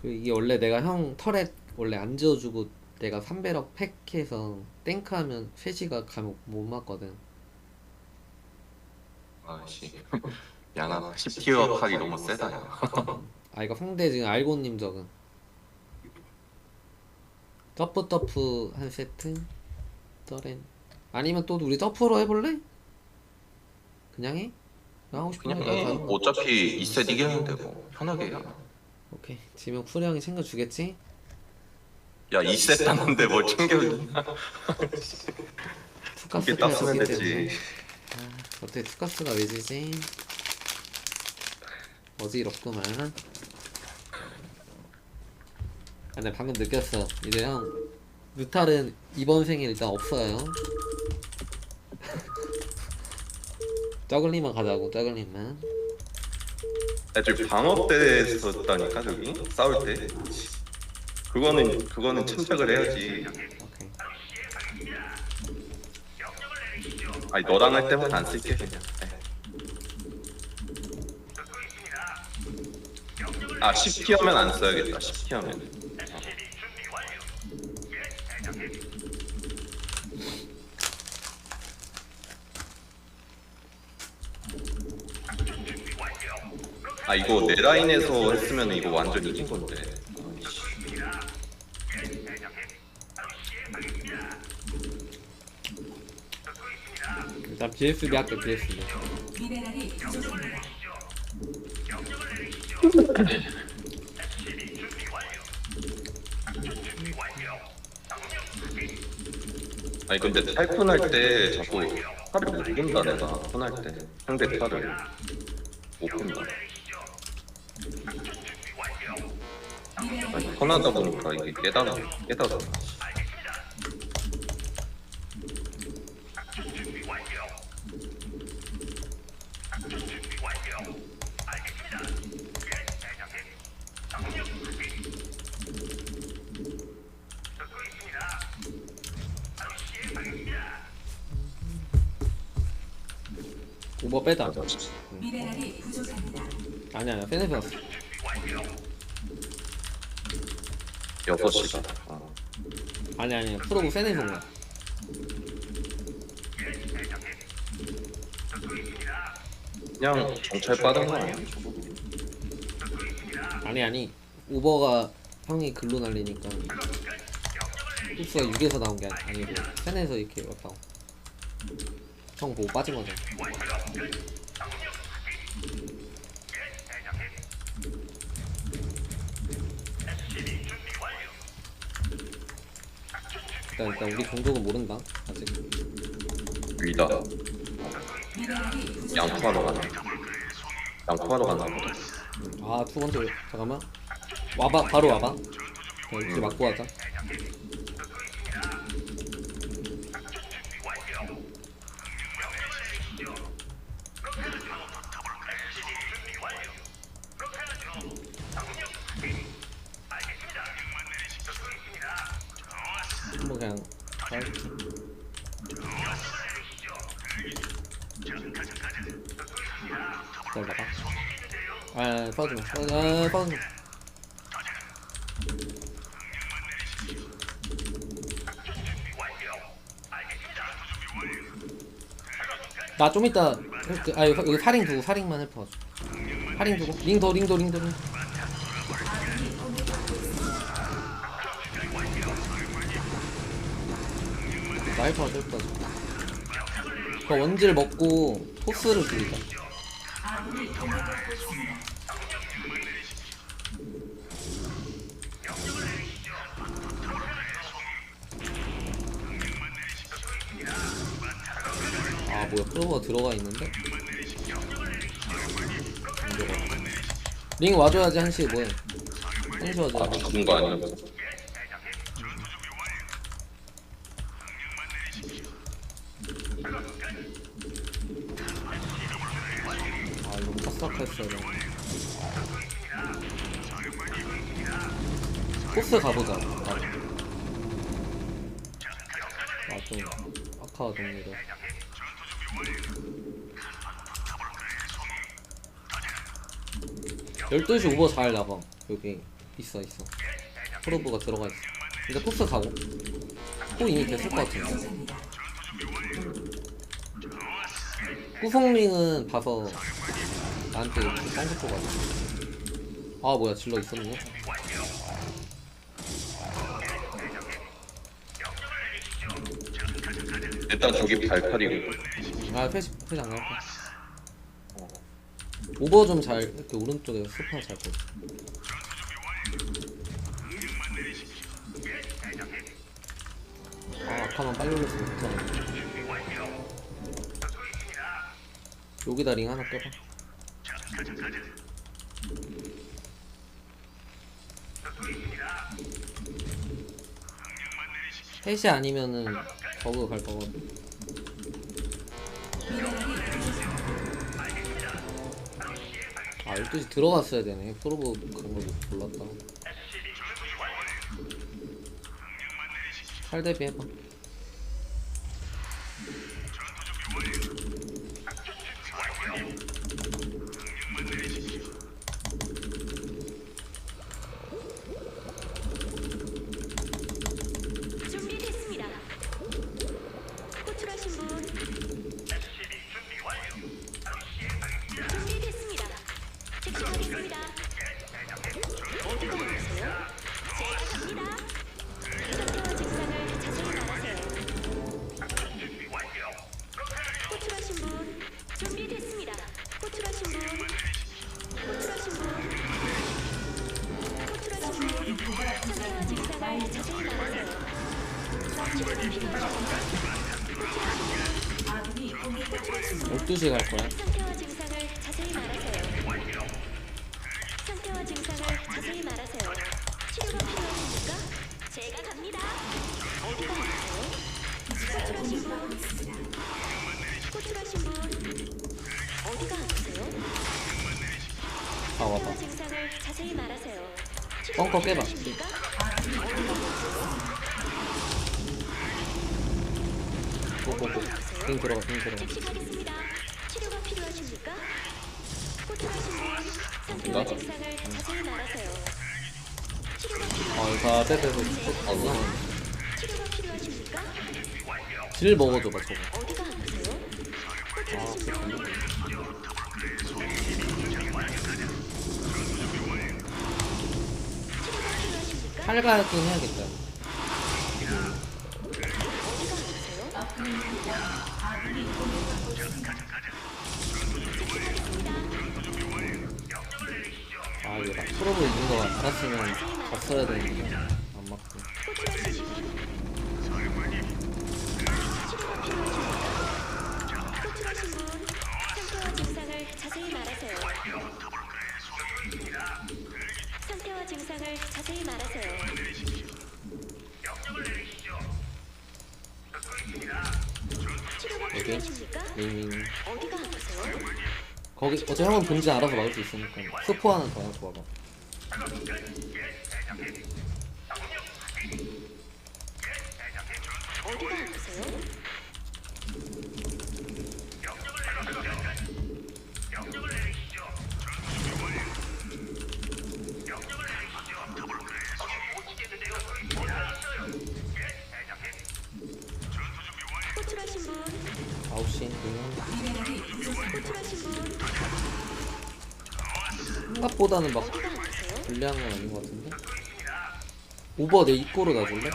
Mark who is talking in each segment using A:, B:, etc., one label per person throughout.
A: 그 이게 원래 내가 형 털에 원래 안 지어주고 내가 3배럭 팩해서 땡크하면 셋이가 가면 못 맞거든.
B: 아씨 야나 10티어 하기 너무 세다 야
A: 아 이거 상대 지금 알고님 적은. 점프 점프 한 세트. 떠렌. 아니면 또 우리 점프로 해볼래? 그냥 해? 그냥 하고 싶은
B: 그냥
A: 거
B: 해.
A: 나도 하는 거.
B: 어차피 2셋 이겼는데 뭐 편하게 해야
A: 오케이. 지면 쿨이 형이 챙겨주겠지?
B: 야 2셋 하는데 뭘 챙겨주냐
A: 투카스
B: 이게 딱 쓰면
A: 줬기 때문에.
B: 되지
A: 아, 어떻게 투카스가 왜 지지? 어지럽구만. 아, 근데 방금 느꼈어. 이제 형, 누탈은 이번 생에 일단 없어요. 저글링만 가자고, 저글링만.
B: 애들 방어 때 썼다니까 저기? 싸울 때? 그거는 그거는 침착을 해야지. 아니 너랑 할 때만 안 쓸게 그냥. 아 10티어면 안 써야겠다 10티어면 아 이거 내 라인에서 했으면 이거 완전 이긴 건데
A: 일단 BSB 할게, BSB.
C: 미네랄이 부족합니다.
B: 아니 근데 탈콘 할때 자꾸 팔을 못 본다 내가 콘할 때 상대 팔을 못 본다 콘하다 보니까 이게 깨달아 깨달아
A: 오버 빼자.
C: 미네랄이 부족합니다.
A: 아니야, 아니야, 세네스 왔어.
B: 여섯 시간 아.
A: 아니야, 아니야, 프로브 세네스 온 거야.
B: 그냥 정찰 빠른 거 아니야?
A: 아니, 아니. 오버가 형이 글로 날리니까. 흡수가 6에서 나온 게 아니- 아니고, 세네에서 이렇게 왔다고. 형 보고 빠진 거죠. 일단, 일단 우리 공격은 모른다. 아직.
B: 위다. 양파하러 가나 양파하러 가나 보다
A: 아, 두 번째, 잠깐만. 와봐, 바로 와봐. 네, 이제 맞고 하자. 아, 빠지마. 아, 빠지마. 나 좀 이따 그, 아 여기 사링 두고 사링만 헬퍼 사링 두고. 링도 링도 링도 링나 헬퍼 가자 헬퍼 가자 그 원질 먹고 토스를 줄이자
C: 아군이 공격받고 있습니다.
A: 아 뭐야 프로가 들어가 있는데? 링 와줘야지 한시 뭐해. 한시
B: 아
A: 와줘야지.
B: 죽은 거 아니야?
A: 아 이거 싹싹했어요 코스 가보자. 아좀 아까 동료로 12시 오버 잘 나가. 여기 있어 있어. 프로브가 들어가 있어. 근데 토스 가고? 또 이미 됐을 것 같은데.
C: 부족합니다.
A: 꾸성링은 봐서 나한테 이렇게 쌍욕 가지아 뭐야 질러 있었네.
B: 일단 저기 발칼이고.
A: 아 패시 패시 안 갈게 오버 좀 잘 이렇게 오른쪽에 스파 잘 보여 아 아까만 빨리 올렸으면 좋잖아. 여기다 링 하나 껴봐. 셋이 아니면은 버그 갈 거거든 12시 들어갔어야 되네. 프로브 그런 걸 몰랐다. 칼 대비 해봐 12시에 갈 거야.
D: 아
A: 와봐 뻥커 깨봐. 꼬꼬꼬 링 들어가 링 들어가.
D: 치료가 필요하십니까? 호출하신 분. 상태와
B: 나가.
D: 증상을 자세히 말하세요. 치료가
A: 아 이거 빼빼빼 아
D: 치료가 필요하십니까?
A: 질 먹어줘봐 저거
D: 어디가 아프세요? 호출하신 분. 치료가 필요하십니까?
A: 팔가긴 해야겠다
D: 어디가 아프세요?
A: 아 이거 나 프로브 있는 거 알았으면 갔어야 되는데 안 맞고.
D: 상태와 증상을 자세히 말하세요. 요?
A: 거기 어차피 형은 본지 알아서 막을 수 있으니까. 스포 하나 더 하고 와봐.
D: 어디가
A: 9시 링
C: 미네랄이 부족합니다.
D: 호출하신 분,
A: 생각보다는 막? 불리한 건 아닌 것 같은데 오버 내 입고로 놔줄래?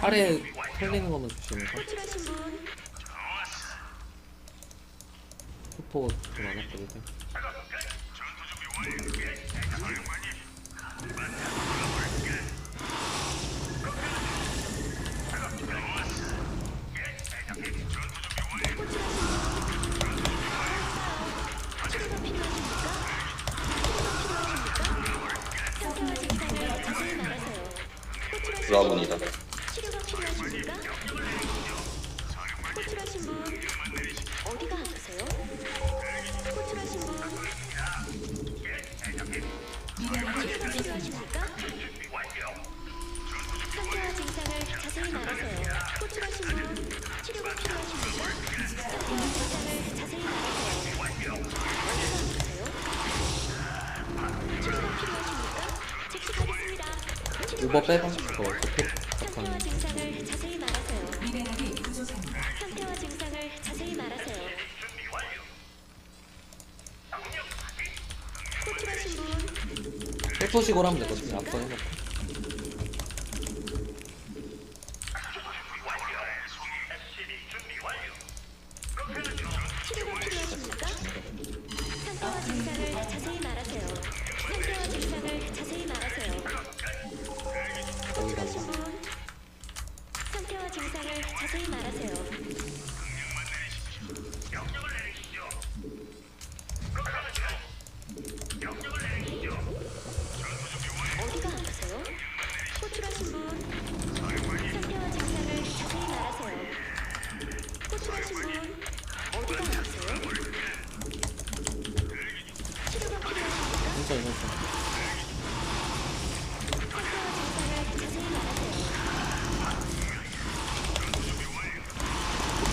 A: 팔에 털리는 거면 조심해서 스포 좀
D: 치료가 필요하십니까? 치
A: 우버 빼봐 저 어떻게
C: 답하니?
D: 해보시고 하면 될것 같아 아까
A: 해놓고.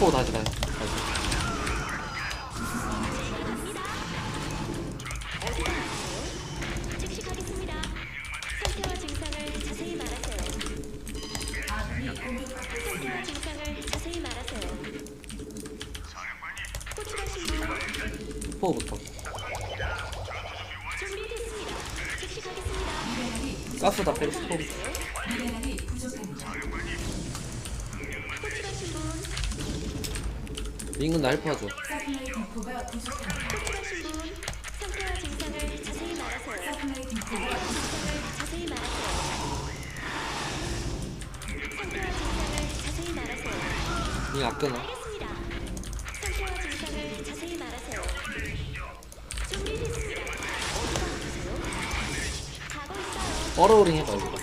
A: 고 다시 다시 포부터. 가스 다 빼고
D: 포부터.
A: 링은 날
D: 파죠.
A: 링 아껴놔. 어로우링 해봐
D: 이거.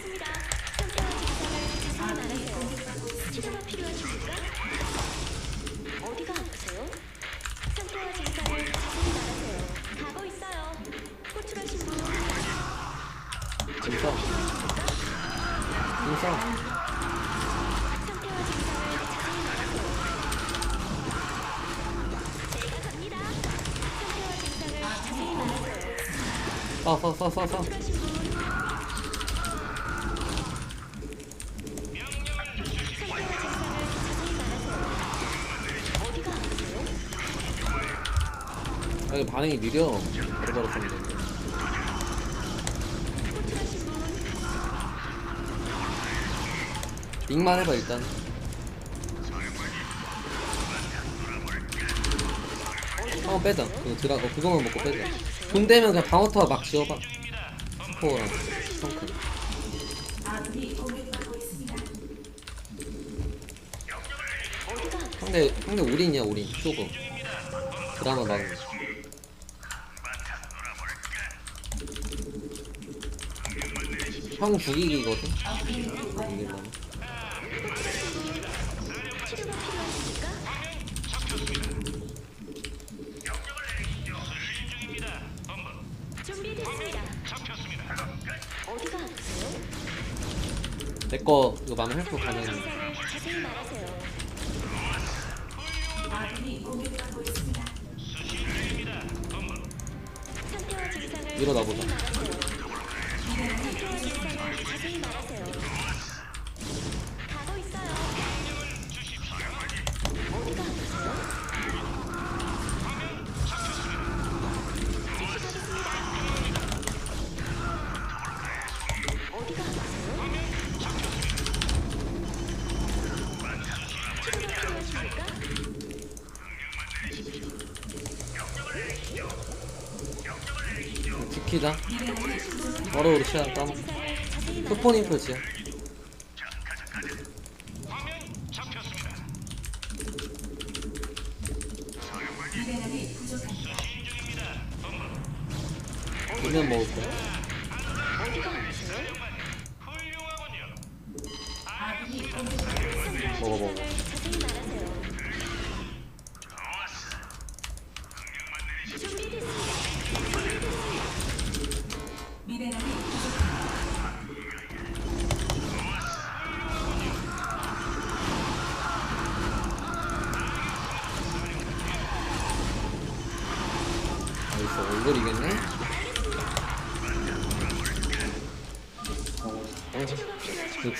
D: 있어. 써, 써, 써, 써, 써.
A: 아니, 반응이 느려. 바로바로 쓰면 되 닉만 해봐 일단. 어 빼자. 그거 드라 어 그거만 먹고 빼자. 돈 되면 그냥 방어타워 막 지어봐. 스포랑 스펑크 상대 상대 우린이야 우린 조금 드라마 막 형 죽이기거든?
D: 안 된다면
A: 내거 이거 마음 헬프 가능. 일어나 보자. 키다. 바로 우리 시간
D: 까먹고.
A: 쿠폰 인플지야.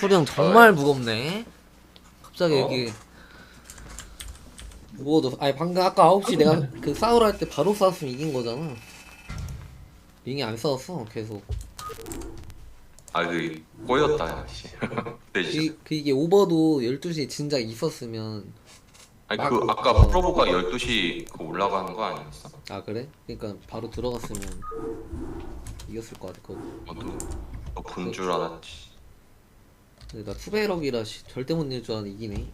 A: 쿠령 정말 무겁네. 갑자기
B: 어?
A: 여기 무거워도 아니 방금 아까 9시 내가 그 싸우러 할때 바로 싸웠으면 이긴 거잖아. 링이 안 싸웠어 계속.
B: 아그 꼬였다 야씨 네,
A: 그, 그 이게 오버도 12시에 진작 있었으면
B: 아니 그
A: 막-
B: 아까
A: 어.
B: 프로보가 12시 그 올라가는 거 아니었어?
A: 아 그래? 그러니까 바로 들어갔으면 이겼을 것 같거든.
B: 너도 너본줄 알았지
A: 근데 나 투베럭이라 씨, 절대 못 이길 줄 알았는데 이기네.